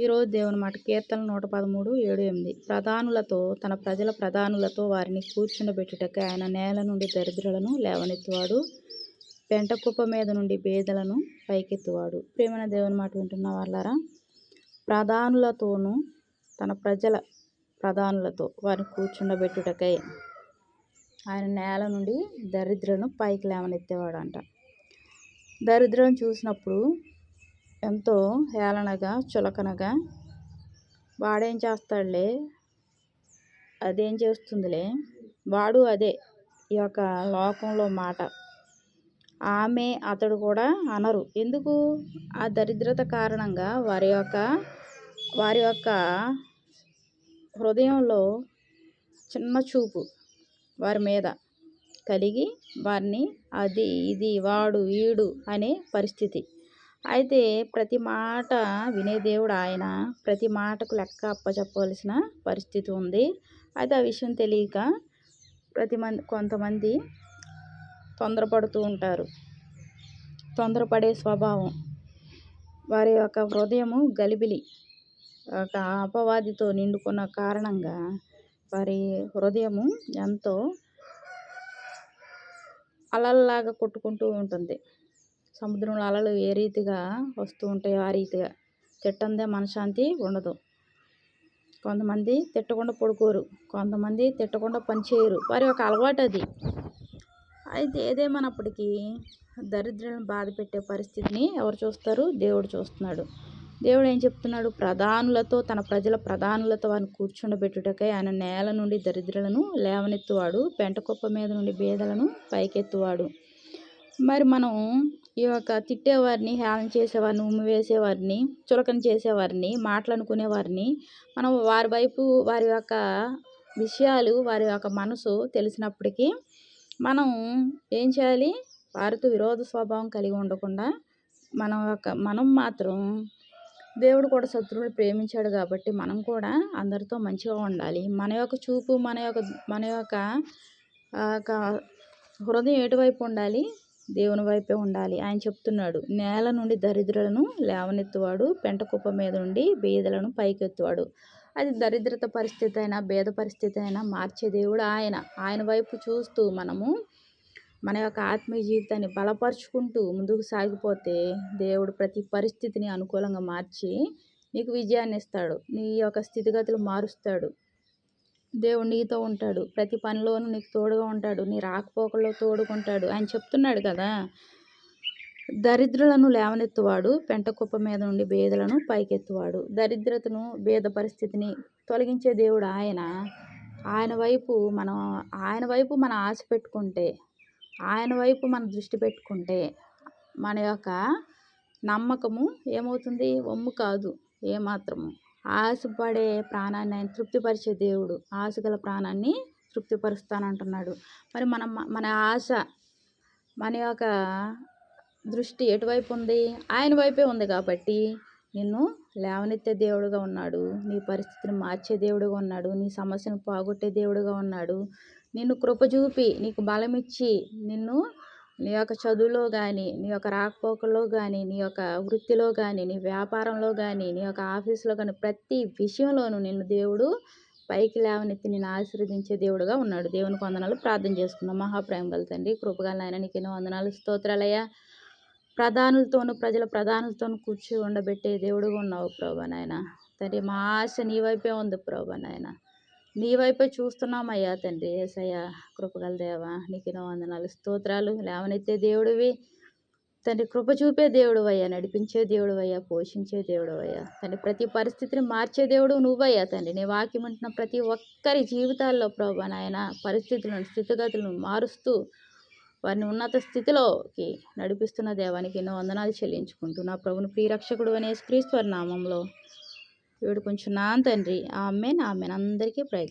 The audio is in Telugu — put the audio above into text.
ఈరోజు దేవుని మాట కీర్తన నూట పదమూడు ఏడు ఎనిమిది. ప్రధానులతో తన ప్రజల ప్రధానులతో వారిని కూర్చుండబెట్టుటకై ఆయన నేల నుండి దరిద్రులను లేవనెత్తువాడు. పెంట కుప్ప మీద నుండి బేదలను పైకెత్తువాడు. ప్రేమైన దేవుని మాట వింటున్న వాళ్ళారా ప్రధానులతోనూ తన ప్రజల ప్రధానులతో వారిని కూర్చుండబెట్టుటకై ఆయన నేల నుండి దరిద్రులను పైకి లేవనెత్తేవాడు అంట దరిద్రం చూసినప్పుడు ఎంతో హేళనగా చులకనగా వాడేం చేస్తాడులే? అదేం చేస్తుందిలే? వాడు అదే ఈ యొక్క లోకంలో మాట. ఆమె అతడు కూడా అనరు. ఎందుకు? ఆ దరిద్రత కారణంగా వారి యొక్క వారి యొక్క హృదయంలో చిన్న చూపు వారి మీద కలిగి వారిని అది ఇది వాడు వీడు అనే పరిస్థితి. అయితే ప్రతి మాట వినే దేవుడు ఆయన. ప్రతి మాటకు లెక్క అప్పచెప్పవలసిన పరిస్థితి ఉంది. అయితే ఆ విషయం తెలియక ప్రతి మంది కొంతమంది తొందరపడుతూ ఉంటారు. తొందరపడే స్వభావం. వారి యొక్క హృదయము గలిబిలి. ఒక అపవాదితో నిండుకున్న కారణంగా వారి హృదయము ఎంతో అలల్లాగా కొట్టుకుంటూ ఉంటుంది. సముద్రంలో అలలు ఏ రీతిగా వస్తూ ఉంటాయో ఆ రీతిగా. తిట్టందే మనశ్శాంతి ఉండదు. కొంతమంది తిట్టకుండా పడుకోరు. కొంతమంది తిట్టకుండా పనిచేయరు వారి యొక్క అలవాటు అది. అయితే ఏదేమన్నప్పటికీ దరిద్రులను బాధ పెట్టే పరిస్థితిని ఎవరు చూస్తారు? దేవుడు చూస్తున్నాడు. దేవుడు ఏం చెప్తున్నాడు? ప్రధానులతో తన ప్రజల ప్రధానులతో వారిని కూర్చుండబెట్టుటకై ఆయన నేల నుండి దరిద్రులను లేవనెత్తువాడు. పెంట కుప్ప మీద నుండి బీదలను పైకెత్తువాడు. మరి మనం ఈ యొక్క తిట్టేవారిని హేళన చేసేవారిని ఉమ్మి వేసేవారిని చులకన చేసేవారిని మాటలనుకునేవారిని మనం వారి వైపు వారి యొక్క విషయాలు వారి యొక్క మనసు తెలిసినప్పటికీ మనం ఏం చేయాలి? వారితో విరోధ స్వభావం కలిగి ఉండకుండా మనం యొక్క మనం మాత్రం దేవుడు కూడా శత్రువుని ప్రేమించాడు కాబట్టి మనం కూడా అందరితో మంచిగా ఉండాలి. మన యొక్క చూపు మన యొక్క మన యొక్క హృదయం ఎటువైపు ఉండాలి? దేవుని వైపే ఉండాలి. ఆయన చెప్తున్నాడు నేల నుండి దరిద్రులను లేవనెత్తువాడు పెంట కుప్ప మీద నుండి బీదలను పైకెత్తువాడు. అది దరిద్రత పరిస్థితి అయినా భేద పరిస్థితి అయినా మార్చే దేవుడు ఆయన. ఆయన వైపు చూస్తూ మనము మన యొక్క ఆత్మీయ జీవితాన్ని బలపరుచుకుంటూ ముందుకు సాగిపోతే దేవుడు ప్రతి పరిస్థితిని అనుకూలంగా మార్చి నీకు విజయాన్ని ఇస్తాడు. నీ యొక్క స్థితిగతులు మారుస్తాడు. దేవుడు నీతో ఉంటాడు. ప్రతి పనిలోనూ నీకు తోడుగా ఉంటాడు. నీ రాకపోకల్లో తోడుకుంటాడు ఆయన చెప్తున్నాడు కదా దరిద్రులను లేవనెత్తువాడు పెంట కుప్ప మీద నుండి బేదలను పైకెత్తువాడు. దరిద్రతను భేద పరిస్థితిని తొలగించే దేవుడు ఆయన. ఆయన వైపు మనం ఆయన వైపు మన ఆశ పెట్టుకుంటే ఆయన వైపు మన దృష్టి పెట్టుకుంటే మన యొక్క నమ్మకము ఏమవుతుంది? ఒమ్ము కాదు. ఏమాత్రము. ఆశపడే ప్రాణాన్ని ఆయన తృప్తిపరిచే దేవుడు. ఆశ గల ప్రాణాన్ని తృప్తిపరుస్తానంటున్నాడు. మరి మనం మన ఆశ మన యొక్క దృష్టి ఎటువైపు ఉంది? ఆయన వైపే ఉంది కాబట్టి నిన్ను లేవనెత్తే దేవుడుగా ఉన్నాడు. నీ పరిస్థితిని మార్చే దేవుడుగా ఉన్నాడు. నీ సమస్యను పోగొట్టే దేవుడుగా ఉన్నాడు. నిన్ను కృప చూపి నీకు బలం ఇచ్చి నిన్ను నీ యొక్క చదువులో కానీ నీ యొక్క రాకపోకల్లో కానీ నీ యొక్క వృత్తిలో కానీ నీ వ్యాపారంలో కానీ నీ యొక్క ఆఫీస్లో కానీ ప్రతి విషయంలోనూ నిన్ను దేవుడు పైకి లేవనెత్తి నేను ఆశీర్వదించే దేవుడుగా ఉన్నాడు. దేవుని వందనాలు. ప్రార్థన చేసుకున్నాం మహాప్రేమ గల తండ్రి కృపగల ఆయన నీకు ఎన్నో వందనాలు. స్తోత్రాలయ్యా. ప్రధానులతోనూ ప్రజల ప్రధానులతోనూ కూర్చో ఉండబెట్టే దేవుడుగా ఉన్నావు ప్రభా నాయన. తండ్రి మా ఆశ నీ వైపే ఉంది ప్రభా నాయన. నీ వైపే చూస్తున్నామయ్యా తండ్రి ఏసయ్యా కృపగల దేవా నీకు వందనాలు స్తోత్రాలు. లేవనెత్తే దేవుడివి. తండ్రి కృప చూపే దేవుడు అయ్యా నడిపించే దేవుడు అయ్యా పోషించే దేవుడు అయ్యా తండ్రి ప్రతి పరిస్థితిని మార్చే దేవుడు నువ్వయ్యా తండ్రి. నీ వాక్యం ఉంటున్న ప్రతి ఒక్కరి జీవితాల్లో ప్రభా నాయన పరిస్థితులను స్థితిగతులను మారుస్తూ వారిని ఉన్నత స్థితిలోకి నడిపిస్తున్న దేవానికి ఎన్నో వందనాలు చెల్లించుకుంటూ నా ప్రభుని ప్రియరక్షకుడు అనే క్రీశ్వర నామంలో వేడుకుంటున్నాను తండ్రి. Amen amen. అందరికీ ప్రయత్నం